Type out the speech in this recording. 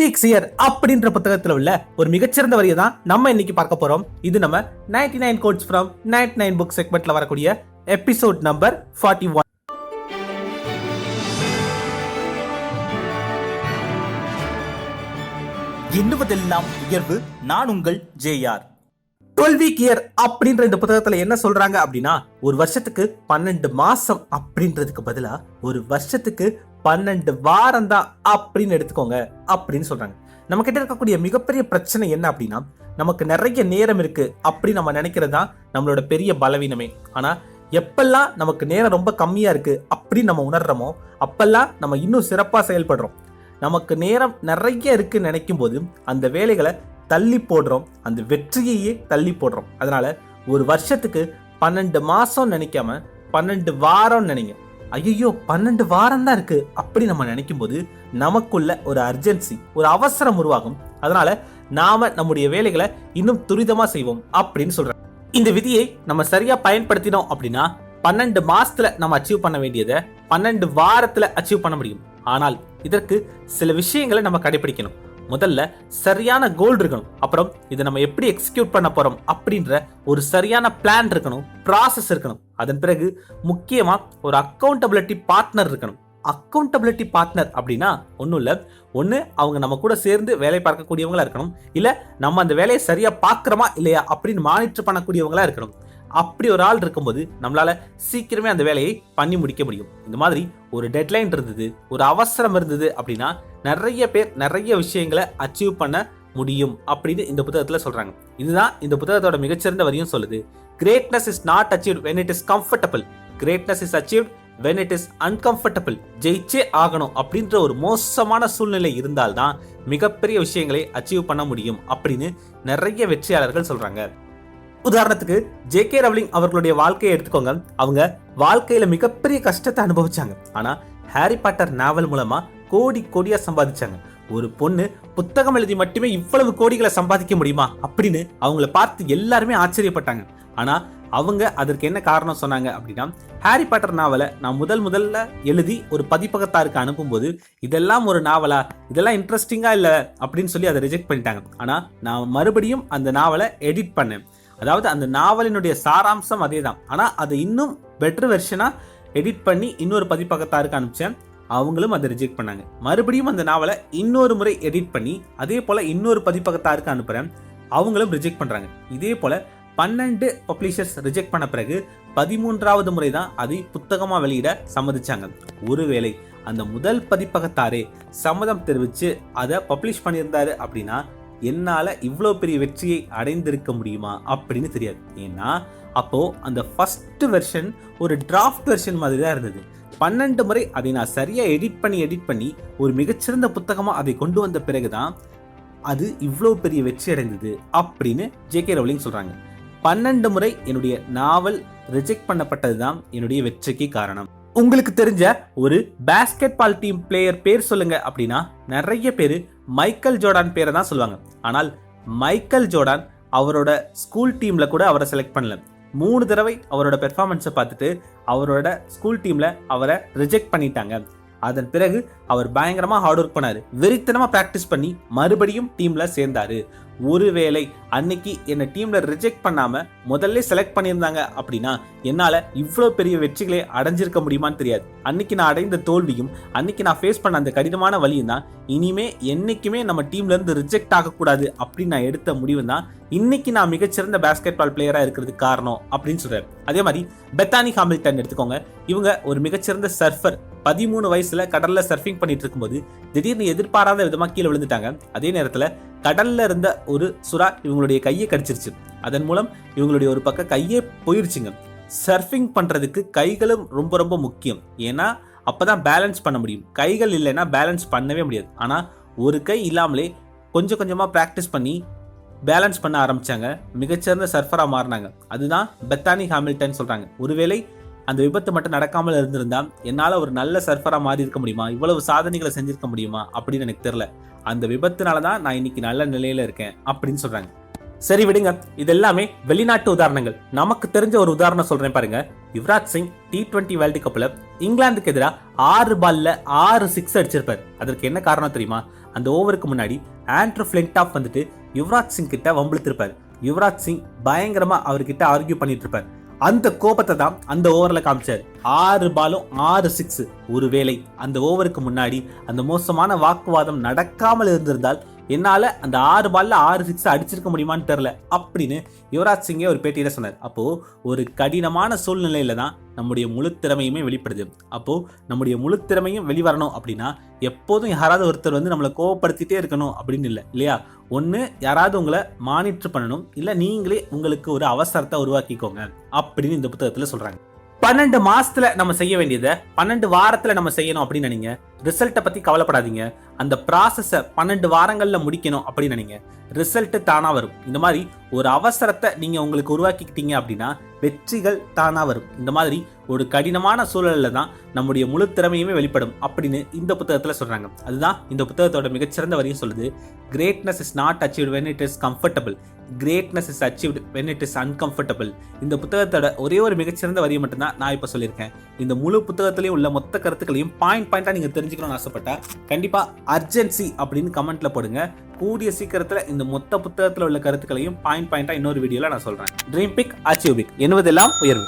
Twelve weeks year அப்படின்ற புத்தகத்தில் உள்ள ஒரு மிகச்சிறந்த வரியை தான் நம்ம இன்னைக்கு பார்க்க போறோம். இது நம்ம 99 nine quotes from 99 nine book செக்மெண்ட்ல வரக்கூடிய எபிசோட் நம்பர் ஃபார்ட்டி ஒன் எண்ணுவதெல்லாம் உயர்வு? நான் உங்கள் ஜேஆர் டுவெல் வீக் இயர் அப்படின்ற இந்த புத்தகத்துல என்ன சொல்றாங்க அப்படின்னா ஒரு வருஷத்துக்கு பன்னெண்டு மாசம் அப்படின்றதுக்கு பதிலா ஒரு வருஷத்துக்கு பன்னெண்டு வாரம் தான் அப்படின்னு எடுத்துக்கோங்க அப்படின்னு சொல்றாங்க. நம்ம கிட்ட இருக்கக்கூடிய மிகப்பெரிய பிரச்சனை என்ன அப்படின்னா நமக்கு நிறைய நேரம் இருக்கு அப்படி நம்ம நினைக்கிறது தான் நம்மளோட பெரிய பலவீனமே. ஆனா எப்பெல்லாம் நமக்கு நேரம் ரொம்ப கம்மியா இருக்கு அப்படின்னு நம்ம உணர்றோமோ அப்பெல்லாம் நம்ம இன்னும் சிறப்பா செயல்படுறோம். நமக்கு நேரம் நிறைய இருக்குன்னு நினைக்கும் போது அந்த வேலைகளை தள்ளி போடுறோம். அந்த வெற்றியையே தள்ளி போடுறோம். அதனால ஒரு வருஷத்துக்கு பன்னெண்டு மாதம் நினைக்காம பன்னெண்டு வாரம் நினைங்க. ஐயோ பன்னெண்டு வாரம் தான் இருக்கு. அப்படி நம்ம நினைக்கும் போது நமக்குள்ள ஒரு அர்ஜென்சி ஒரு அவசரம் உருவாகும். அதனால நாம நம்முடைய வேலைகளை இன்னும் துரிதமா செய்வோம் அப்படின்னு சொல்றாங்க இந்த விதியை நம்ம சரியா பயன்படுத்தினோம் அப்படின்னா பன்னெண்டு மாசத்துல நம்ம அச்சீவ் பண்ண வேண்டியதை பன்னெண்டு வாரத்துல அச்சீவ் பண்ண முடியும். ஆனால் இதற்கு சில விஷயங்களை நம்ம கடைபிடிக்கணும் முதல்ல சரியான கோல் இருக்கணும். அப்புறம் இதை நம்ம எப்படி எக்ஸிக்யூட் பண்ண போறோம் அப்படின்ற ஒரு சரியான பிளான் இருக்கணும் ப்ராசஸ் இருக்கணும். அதன் பிறகு முக்கியமா ஒரு அக்கௌண்டபிலிட்டி பார்ட்னர் இருக்கணும். அக்கௌண்டபிலிட்டி பார்ட்னர் அப்படின்னா ஒன்றும் இல்லை. ஒன்று அவங்க நம்ம கூட சேர்ந்து வேலை பார்க்கக்கூடியவங்களா இருக்கணும். இல்லை நம்ம அந்த வேலையை சரியாக பார்க்குறோமா இல்லையா அப்படின்னு மானிட்டர் பண்ணக்கூடியவங்களா இருக்கணும். அப்படி ஒரு ஆள் இருக்கும்போது நம்மளால சீக்கிரமே அந்த வேலையை பண்ணி முடிக்க முடியும். இந்த மாதிரி ஒரு டெட்லைன் இருந்தது ஒரு அவசரம் இருந்தது அப்படின்னா நிறைய பேர் நிறைய விஷயங்களை அச்சீவ் பண்ண முடியும் அப்படின்னு இந்த புத்தகத்தில் சொல்கிறாங்க இதுதான் இந்த புத்தகத்தோட மிகச்சிறந்த வரியும் சொல்லுது. Greatness is not achieve when it is comfortable greatness is achieve when it is uncomfortable ஜெயிச்சே ஆகணும் அப்படின்ற ஒரு மோசமான சூழ்நிலை இருந்தால்தான் மிகப்பெரிய விஷயங்களை அச்சீவ் பண்ண முடியும் அப்படின்னு நிறைய வெற்றியாளர்கள் சொல்கிறாங்க உதாரணத்துக்கு ஜே கே ரவ்லிங் அவர்களுடைய வாழ்க்கையை எடுத்துக்கோங்க. அவங்க வாழ்க்கையில மிகப்பெரிய கஷ்டத்தை அனுபவிச்சாங்க. ஆனா ஹாரி பாட்டர் நாவல் மூலமா கோடி கோடியா சம்பாதிச்சாங்க. ஒரு பொண்ணு புத்தகம் எழுதி மட்டுமே இவ்வளவு கோடிகளை சம்பாதிக்க முடியுமா? அப்படின்னு அவங்கள பார்த்து எல்லாருமே ஆச்சரியப்பட்டாங்க. ஆனா அவங்க அதற்கு என்ன காரணம் சொன்னாங்க அப்படின்னா ஹாரி பாட்டர் நாவலை நான் முதல் முதல்ல எழுதி ஒரு பதிப்பகத்தாருக்கு அனுப்பும்போது இதெல்லாம் ஒரு நாவலா இதெல்லாம் இன்ட்ரெஸ்டிங்கா இல்லை? அப்படின்னு சொல்லி அதை ரிஜெக்ட் பண்ணிட்டாங்க. ஆனா நான் மறுபடியும் அந்த நாவலை எடிட் பண்ணேன். அதாவது அந்த நாவலினுடைய சாராம்சம் அதே தான் ஆனால் அதை இன்னும் பெட்டர் வெர்ஷனாக எடிட் பண்ணி இன்னொரு பதிப்பகத்தாருக்கு அனுப்பிச்சேன். அவங்களும் அதை ரிஜெக்ட் பண்ணாங்க. மறுபடியும் அந்த நாவலை இன்னொரு முறை எடிட் பண்ணி அதே போல் இன்னொரு பதிப்பகத்தாருக்கு அனுப்புகிறேன் அவங்களும் ரிஜெக்ட் பண்ணுறாங்க இதே போல் பன்னெண்டு பப்ளிஷர்ஸ் ரிஜெக்ட் பண்ண பிறகு பதிமூன்றாவது முறை தான் அதை புத்தகமாக வெளியிட சம்மதிச்சாங்க. ஒருவேளை அந்த முதல் பதிப்பகத்தாரே சம்மதம் தெரிவித்து அதை பப்ளிஷ் பண்ணியிருந்தாரு அப்படின்னா என்னால் இவ்வளோ பெரிய வெற்றியை அடைந்திருக்க முடியுமா அப்படின்னு தெரியாது. ஏன்னா அப்போது அந்த ஃபஸ்ட்டு வெர்ஷன் ஒரு டிராஃப்ட் வெர்ஷன் மாதிரி தான் இருந்தது. பன்னெண்டு முறை அதை நான் சரியாக எடிட் பண்ணி எடிட் பண்ணி ஒரு மிகச்சிறந்த புத்தகமாக அதை கொண்டு வந்த பிறகு தான் அது இவ்வளோ பெரிய வெற்றி அடைந்தது அப்படின்னு ஜே கே ரவுலிங் சொல்கிறாங்க பன்னெண்டு முறை என்னுடைய நாவல் ரிஜெக்ட் பண்ணப்பட்டது தான் என்னுடைய வெற்றிக்கு காரணம். உங்களுக்கு தெரிஞ்ச ஒரு பேஸ்கெட் பால் டீம் பிளேயர் பேர் சொல்லுங்க அப்படின்னா நிறைய பேர் மைக்கேல் ஜோர்டான் பேரை தான் சொல்லுவாங்க. ஆனால் மைக்கேல் ஜோர்டான் அவரோட ஸ்கூல் டீம்ல கூட அவரை செலக்ட் பண்ணல. மூணு தடவை அவரோட பெர்ஃபார்மன்ஸை பார்த்துட்டு அவரோட ஸ்கூல் டீம்ல அவரை ரிஜெக்ட் பண்ணிட்டாங்க. அதன் பிறகு அவர் பயங்கரமாக ஹார்ட் ஒர்க் பண்ணார். வெறித்தனமாக ப்ராக்டிஸ் பண்ணி மறுபடியும் டீமில் சேர்ந்தார். ஒருவேளை அன்னைக்கு என்னை டீம்ல ரிஜெக்ட் பண்ணாம முதல்ல செலக்ட் பண்ணியிருந்தாங்க அப்படின்னா என்னால இவ்வளோ பெரிய வெற்றிகளை அடைஞ்சிருக்க முடியுமான்னு தெரியாது. அன்னைக்கு நான் அடைந்த தோல்வியும் அன்னைக்கு நான் ஃபேஸ் பண்ண அந்த கடினமான வழியும் தான் இனிமே என்னைக்குமே நம்ம டீம்ல இருந்து ரிஜெக்ட் ஆகக்கூடாது அப்படின்னு நான் எடுத்த முடிவு தான் இன்னைக்கு நான் மிகச்சிறந்த பேஸ்கெட் பால் பிளேயராக இருக்கிறதுக்கு காரணம் அப்படின்னு சொல்றாரு. அதே மாதிரி பெத்தானி ஹாமில்டன் எடுத்துக்கோங்க. இவங்க ஒரு மிகச்சிறந்த சர்ஃபர் பதிமூணு வயசுல கடல்ல சர்ஃபிங் பண்ணிட்டு இருக்கும்போது திடீர்னு எதிர்பாராத விதமா கீழே விழுந்துட்டாங்க. அதே நேரத்துல கடல்ல இருந்த ஒரு சுறா இவங்களுடைய கையை கடிச்சிருச்சு. அதன் மூலம் இவங்களுடைய ஒரு பக்கம் கையே போயிருச்சுங்க. சர்ஃபிங் பண்றதுக்கு கைகளும் ரொம்ப ரொம்ப முக்கியம். ஏன்னா அப்பதான் பேலன்ஸ் பண்ண முடியும். கைகள் இல்லைன்னா பேலன்ஸ் பண்ணவே முடியாது. ஆனா ஒரு கை இல்லாமலே கொஞ்சம் கொஞ்சமா ப்ராக்டிஸ் பண்ணி பேலன்ஸ் பண்ண ஆரம்பிச்சாங்க. மிகச்சிறந்த சர்ஃபரா மாறினாங்க. அதுதான் பெத்தானி ஹாமில்டன் சொல்றாங்க. ஒருவேளை அந்த விபத்து மட்டும் நடக்காமல் இருந்திருந்தா என்னால ஒரு நல்ல சர்ஃபரா மாறி இருக்க முடியுமா? இவ்வளவு சாதனைகளை செஞ்சிருக்க முடியுமா? அப்படின்னு எனக்கு தெரியல. அந்த விபத்துனால தான் நான் இன்னைக்கு நல்ல நிலையில இருக்கேன் அப்படின்னு சொல்றாங்க. சரி விடுங்க இது எல்லாமே வெளிநாட்டு உதாரணங்கள். நமக்கு தெரிஞ்ச ஒரு உதாரணம் சொல்றேன் பாருங்க. Yuvraj Singh T twenty world கப்ல இங்கிலாந்துக்கு எதிராக ஆறு பால்ல ஆறு சிக்ஸ் அடிச்சிருப்பார். அதற்கு என்ன காரணம் தெரியுமா? அந்த ஓவருக்கு முன்னாடி ஆண்ட்ரூ ஃபிளின்டாப் வந்துட்டு யுவராஜ் சிங் கிட்ட வம்பிழுத்திருப்பார். யுவராஜ் சிங் பயங்கரமா அவர்கிட்ட ஆர்கியூ பண்ணிட்டு இருப்பார். அந்த கோபத்தை தான் அந்த ஓவரில் காமிச்சார். ஆறு பாலும் ஆறு சிக்ஸ் ஒருவேளை அந்த ஓவருக்கு முன்னாடி அந்த மோசமான வாக்குவாதம் நடக்காமல் இருந்திருந்தால் என்னால் அந்த ஆறு பால்ல ஆறு சிக்ஸ் அடிச்சிருக்க முடியுமான்னு தெரில அப்படின்னு யுவராஜ் சிங்கே ஒரு பேட்டியில் சொன்னார். அப்போது ஒரு கடினமான சூழ்நிலையில தான் நம்முடைய முழு திறமையுமே வெளிப்படுது. அப்போது நம்முடைய முழு திறமையும் வெளிவரணும் அப்படின்னா எப்போதும் யாராவது ஒருத்தர் வந்து நம்மளை கோவப்படுத்திட்டே இருக்கணும் அப்படின்னு இல்லை இல்லையா? ஒன்று யாராவது உங்களை மானிட்டர் பண்ணணும் இல்லை நீங்களே உங்களுக்கு ஒரு அவசரத்தை உருவாக்கிக்கோங்க அப்படின்னு இந்த புத்தகத்தில் சொல்கிறாங்க பன்னெண்டு மாசத்துல நம்ம செய்ய வேண்டியதை பன்னெண்டு வாரத்துல நம்ம செய்யணும் அப்படின்னு நினைங்க. ரிசல்ட்டை பற்றி கவலைப்படாதீங்க. அந்த ப்ராசஸை பன்னெண்டு வாரங்களில் முடிக்கணும் அப்படின்னு நினைங்க. ரிசல்ட்டு தானாக வரும். இந்த மாதிரி ஒரு அவசரத்தை நீங்கள் உங்களுக்கு உருவாக்கிக்கிட்டீங்க அப்படின்னா வெற்றிகள் தானா வரும். இந்த மாதிரி ஒரு கடினமான சூழல்ல தான் நம்முடைய முழு திறமையுமே வெளிப்படும் அப்படின்னு இந்த புத்தகத்தில் சொல்கிறாங்க அதுதான் இந்த புத்தகத்தோட மிகச்சிறந்த வரியும் சொல்லுது. Greatness is not achieved when it is comfortable greatness is achieved when it is uncomfortable இந்த புத்தகத்தோட ஒரே ஒரு மிகச்சிறந்த வரியை மட்டும்தான் நான் இப்போ சொல்லியிருக்கேன். இந்த முழு புத்தகத்திலையும் உள்ள மொத்த கருத்துக்களையும் பாயிண்ட் நீங்கள் தெரிஞ்சுக்கணும். தெரிஞ்சுக்கணும்னு ஆசைப்பட்டா கண்டிப்பா அர்ஜென்சி அப்படின்னு கமெண்ட்ல போடுங்க. கூடிய சீக்கிரத்துல இந்த மொத்த புத்தகத்துல உள்ள கருத்துக்களையும் பாயிண்ட் பாயிண்டா இன்னொரு வீடியோல நான் சொல்றேன். ட்ரீம் பிக் அச்சீவ் பிக் என்பதெல்லாம் உயர்வு.